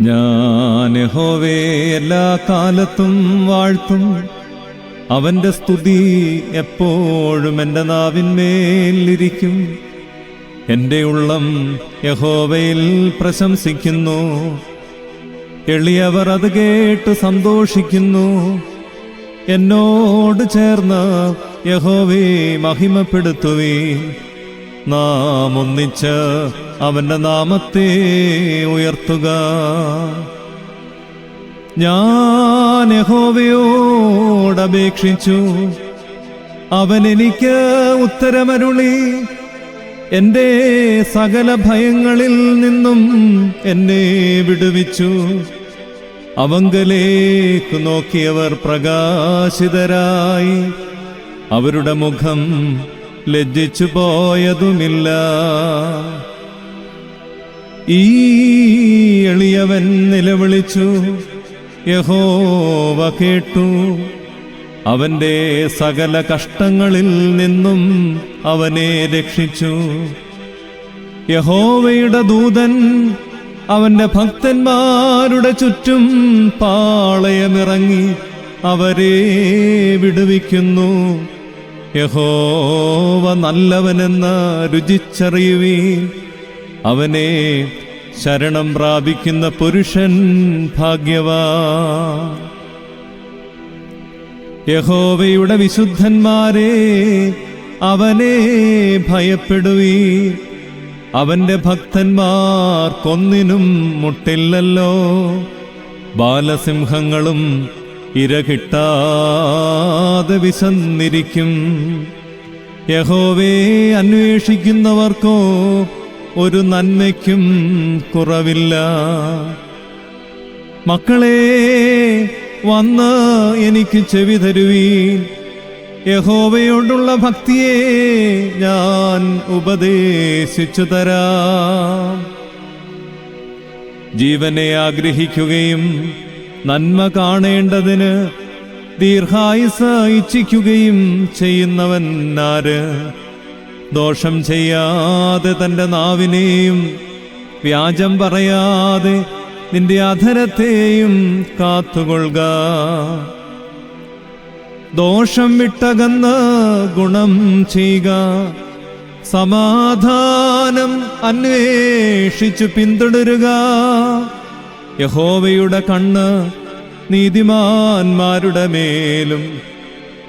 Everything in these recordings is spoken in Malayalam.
ഞാൻ എല്ലാ കാലത്തും വാഴ്ത്തും. അവന്റെ സ്തുതി എപ്പോഴും എന്റെ നാവിന്മേലിരിക്കും എന്റെ ഉള്ളം യഹോവയിൽ പ്രശംസിക്കുന്നു. എളിയവർ അത് കേട്ട് സന്തോഷിക്കുന്നു. എന്നോട് ചേർന്ന് യഹോവേ മഹിമപ്പെടുത്തുവേ നാം ഒന്നിച്ച് അവന്റെ നാമത്തെ ഉയർത്തുക. ഞാൻ യഹോവയോടപേക്ഷിച്ചു. അവൻ എനിക്ക് ഉത്തരമരുളി. എന്റെ സകല ഭയങ്ങളിൽ നിന്നും എന്നെ വിടുവിച്ചു. അവങ്കലേക്ക് നോക്കിയവർ പ്രകാശിതരായി. അവരുടെ മുഖം ലജ്ജിച്ചു പോയതുമില്ല. ഈ എളിയവൻ നിലവിളിച്ചു യഹോവ കേട്ടു. അവന്റെ സകല കഷ്ടങ്ങളിൽ നിന്നും അവനെ രക്ഷിച്ചു. യഹോവയുടെ ദൂതൻ അവന്റെ ഭക്തന്മാരുടെ ചുറ്റും പാളയമിറങ്ങി അവരെ വിടുവിക്കുന്നു. യഹോവ നല്ലവനെന്ന് രുചിച്ചറിയുവീൻ. അവനെ ശരണം പ്രാപിക്കുന്ന പുരുഷൻ ഭാഗ്യവാ യഹോവയുടെ വിശുദ്ധന്മാരെ അവനെ ഭയപ്പെടുവീ അവന്റെ ഭക്തന്മാർ കൊന്നിനും മുട്ടില്ലല്ലോ. ബാലസിംഹങ്ങളും ഇരകിട്ടാതെ വിശന്നിരിക്കും. യഹോവേ അന്വേഷിക്കുന്നവർക്കോ ഒരു നന്മയ്ക്കും കുറവില്ല. മക്കളെ വന്ന് എനിക്ക് ചെവി തരുവീൻ. യഹോവയോടുള്ള ഭക്തിയെ ഞാൻ ഉപദേശിച്ചു തരാം. ജീവനെ ആഗ്രഹിക്കുകയും നന്മ കാണേണ്ടതിന് ദീർഘായുസ ഇച്ഛിക്കുകയും ചെയ്യുന്നവൻ ആര്? ദോഷം ചെയ്യാതെ തന്റെ നാവിനെയും വ്യാജം പറയാതെ നിന്റെ അധരത്തെയും കാത്തുകൊള്ളുക. ദോഷം വിട്ടകന്ന് ഗുണം ചെയ്യുക. സമാധാനം അന്വേഷിച്ചു പിന്തുടരുക. യഹോവയുടെ കണ്ണ് നീതിമാന്മാരുടെ മേലും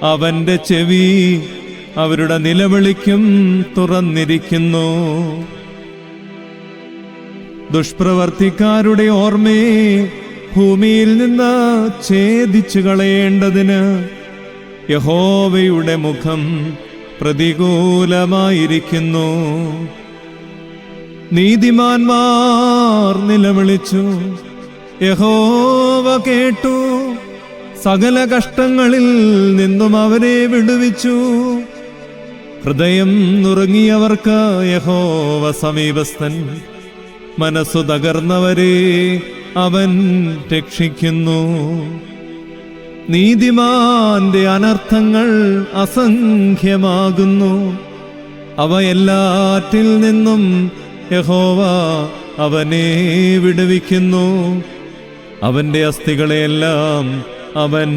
അവന്റെ ചെവി അവരുടെ നിലവിളിക്കും തുറന്നിരിക്കുന്നു. ദുഷ്പ്രവർത്തിക്കാരുടെ ഓർമ്മയെ ഭൂമിയിൽ നിന്ന് ഛേദിച്ചു കളയേണ്ടതിന് യഹോവയുടെ മുഖം പ്രതികൂലമായിരിക്കുന്നു. നീതിമാന്മാർ നിലവിളിച്ചു യഹോവ കേട്ടു. സകല കഷ്ടങ്ങളിൽ നിന്നും അവരെ വിടുവിച്ചു. ഹൃദയം നുറുങ്ങിയവർക്ക് യഹോവ സമീപസ്ഥൻ. മനസ്സു തകർന്നവരെ അവൻ രക്ഷിക്കുന്നു. നീതിമാന്റെ അനർത്ഥങ്ങൾ അസംഖ്യമാകുന്നു. അവയെല്ലാറ്റിൽ നിന്നും യഹോവ അവനെ വിടുവിക്കുന്നു. അവന്റെ അസ്ഥികളെയെല്ലാം അവൻ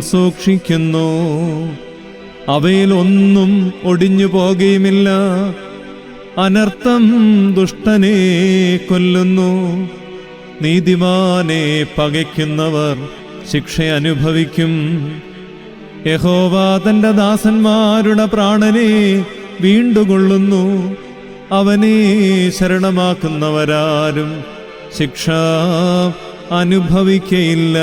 സൂക്ഷിക്കുന്നു. അവയിൽ ഒന്നും ഒടിഞ്ഞു പോകുകയുമില്ല. അനർത്ഥം ദുഷ്ടനെ കൊല്ലുന്നു. നീതിമാനെ പകയ്ക്കുന്നവർ ശിക്ഷ അനുഭവിക്കും. യഹോവ തന്റെ ദാസന്മാരുടെ പ്രാണനെ വീണ്ടുകൊള്ളുന്നു. അവനെ ശരണമാക്കുന്നവരാരും ശിക്ഷ അനുഭവിക്കയില്ല.